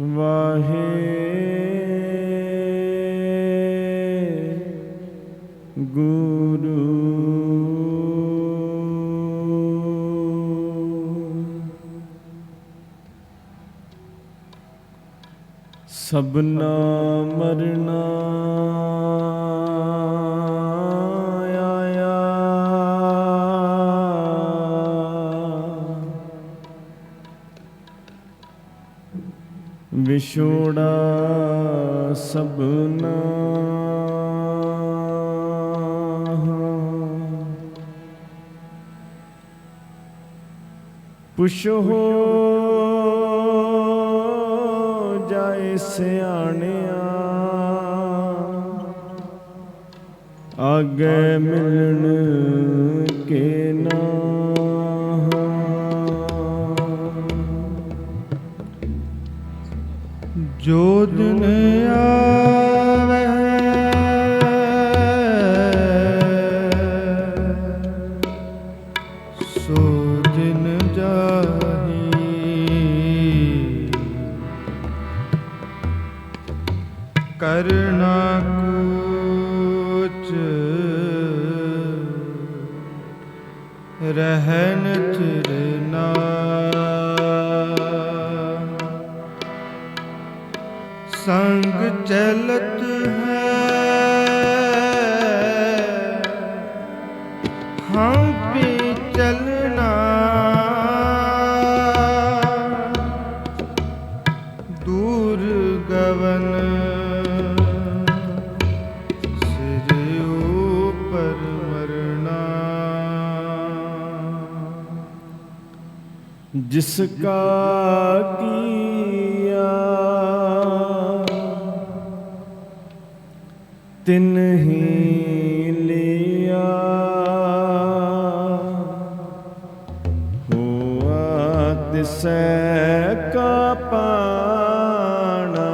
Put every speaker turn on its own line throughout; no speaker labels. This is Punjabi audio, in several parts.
ਵਾਹੇ ਗੁਰੂ ਸਭਨਾ ਮਰਨਾ ਵਿਛੋੜਾ ਸਭਨਾ ਪੁੱਛ ਹੋ ਜਾਏ ਸਿਆਣਿਆ ਆਗੇ ਮਿਲਣ ਕੇ ਨਾ
ਜੋ ਦਿਨ ਆਵੇ। ਸੋ ਦਿਨ ਜਾਹੀ। ਕਰਨਾ ਕੁਚ ਰਹਿਨ ਸੰਗ ਚਲਤ ਹੈ। ਹਮ ਵੀ ਚਲਣਾ। ਦੂਰ ਗਵਨ ਸਿਰ ਪਰ ਮਰਨਾ।
ਜਿਸ ਕਾ ਕੀਆ ਤਿਨ ਹੀ ਲਿਆ। ਹੋਆ ਤਿਸੈ ਕਾ ਪਾਣਾ,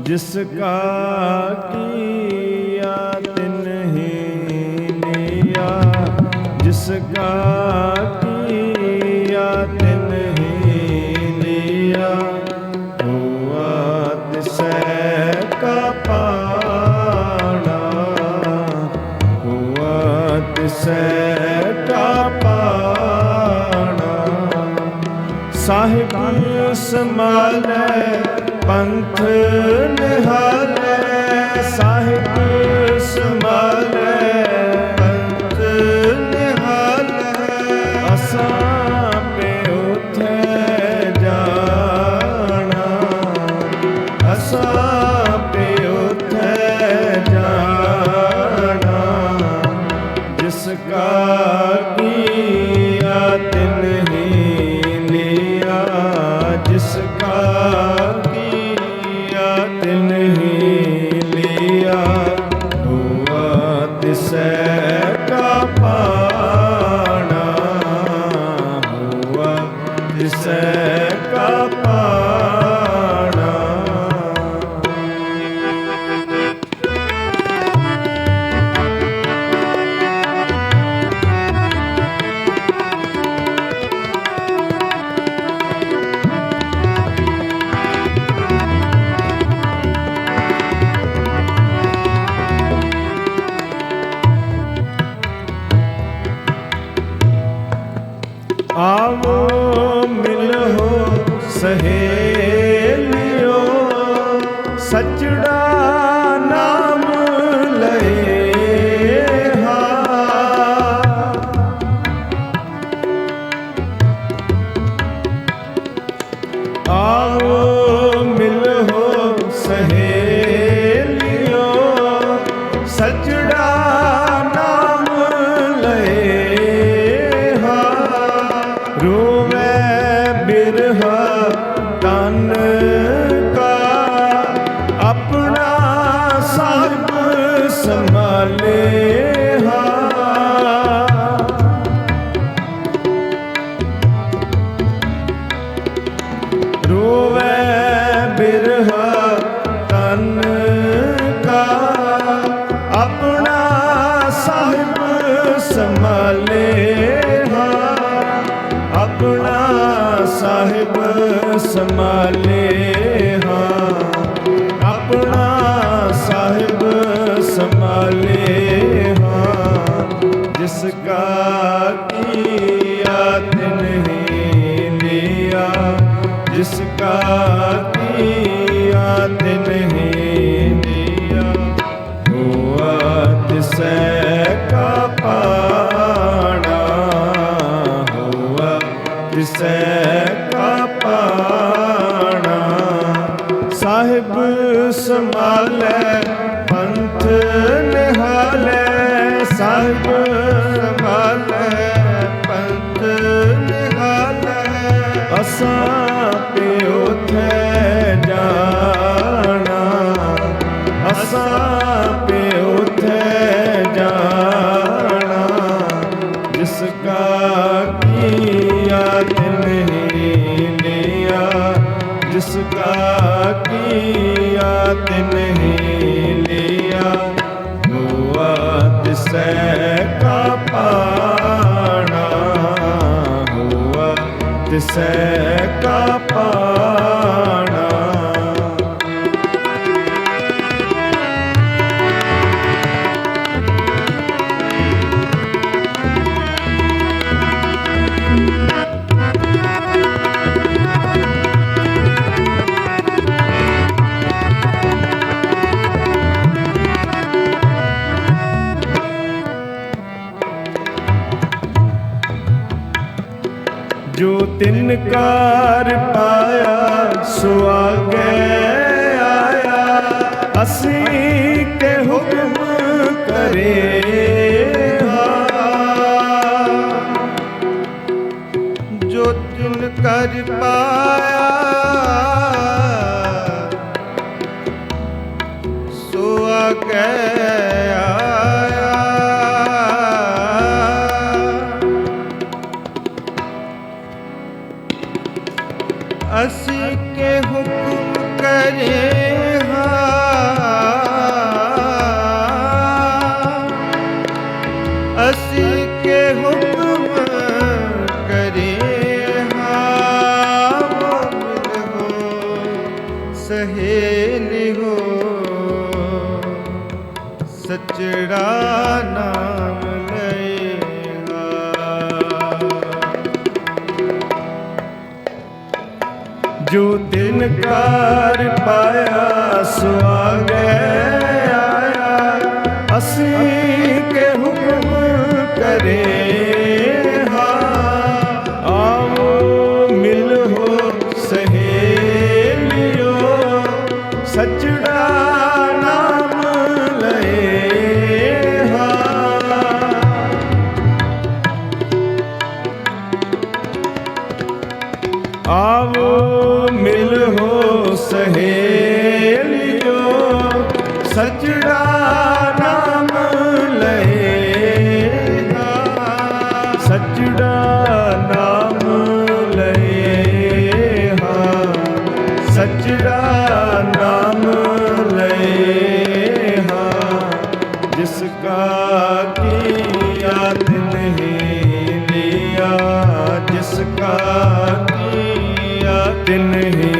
ਜਿਸ ਕਾ ਕੀਆ ਤਿਨ ਹੀ ਲਿਆ। ਜਿਸ ਕਾ ਸੰਭਾਲੈ ਪੰਥ ਨਿਹਾਲੈ ਸਾਹਿਬ ਸੰਭਾਲੇ ਹਾਂ। ਆਪਣਾ ਸਾਹਿਬ ਸੰਭਾਲੇ ਹਾਂ। ਜਿਸ ਕਾ ਕੀਆ ਤਿਨ ਹੀ ਲਿਆ। ਜਿਸ ਕਾ ਕੀਆ ਤਿਨ ਹੀ ਲਿਆ। ਹੋਆ ਤਿਸੈ ਸੰਭਾਲੇ। ਤਿਸੈ ਕਾ ਪਾਣਾ ਤਿਨ ਕਾਰ ਪਾਇਆ ਸੋ ਆਗੇ ਆਇਆ। ਅਸੀਂ ਤੇ ਹੁਕਮ ਕਰੇ
ਜੋ ਤਿਨ ਕਰ ਪਾਇਆ ਸਹੇਲੀ ਹੋ। ਸਚੜਾ ਨਾਮ ਲਏਗਾ।
ਜੋ ਦਿਨ ਕਾਰ ਪਾਇਆ ਸੋ ਆਇਆ। ਅਸੀਂ ਕੀਆ ਤਿਨ